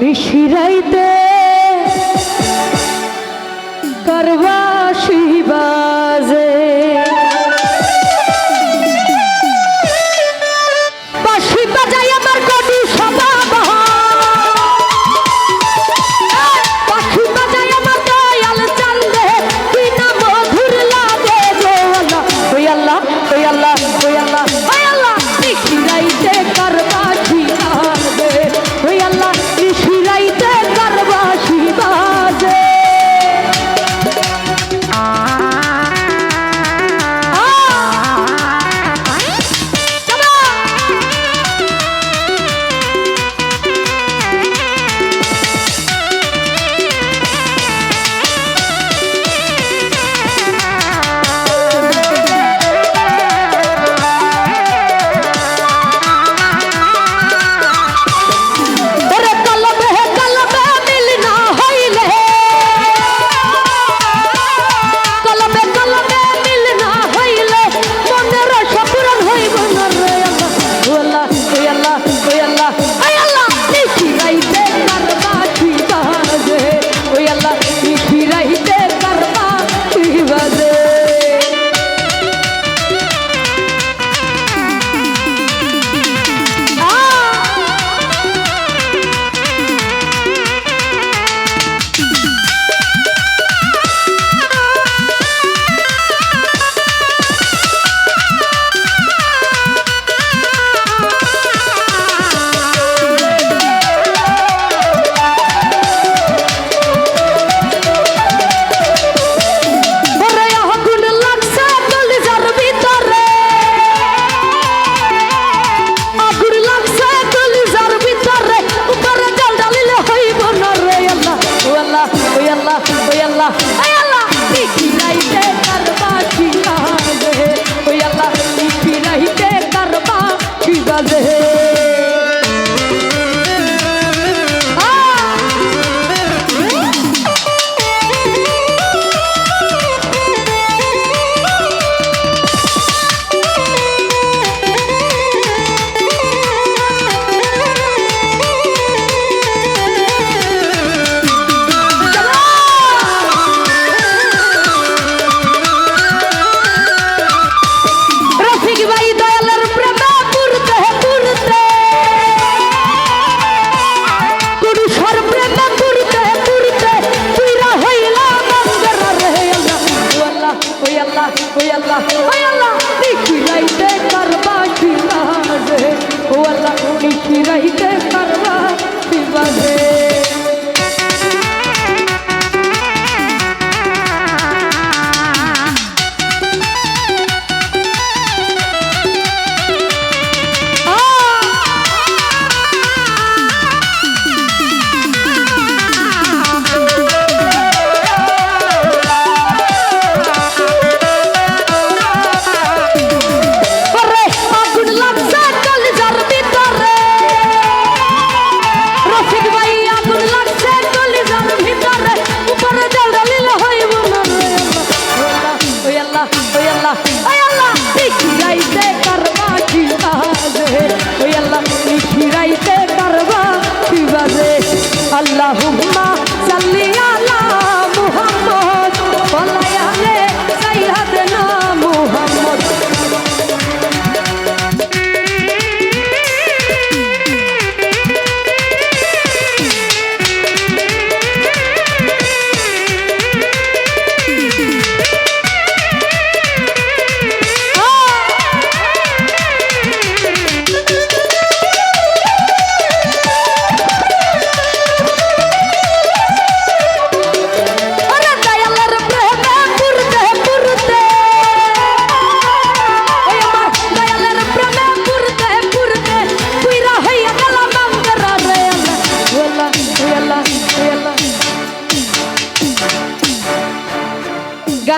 মিশিরাইতে করবা শিবা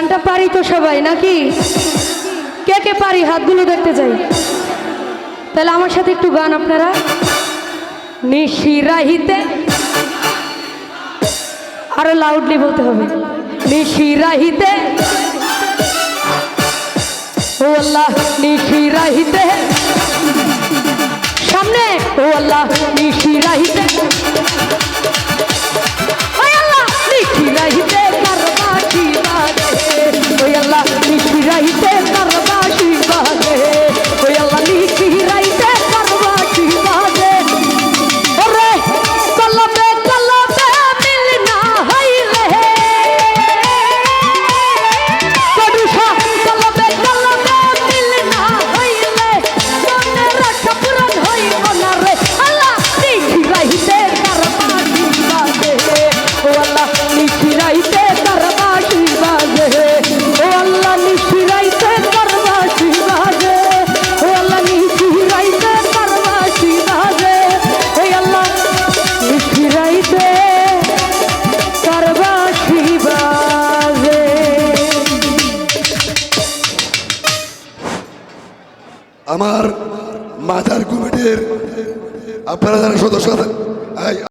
গানটা পারি তো সবাই, নাকি? কে কে পারি? হাতগুলো দেখতে চাই তাহলে আমার সাথে একটু গান আপনারা। নিশিরাহিতে আরও লাউডলি বলতে হবে। নিশিরাহিতে ও আল্লাহ নিশিরাহিতে সামনে। ও আল্লাহ নিশিরাহিতে আমার মাজার কমিটির আপনারা যারা সদস্য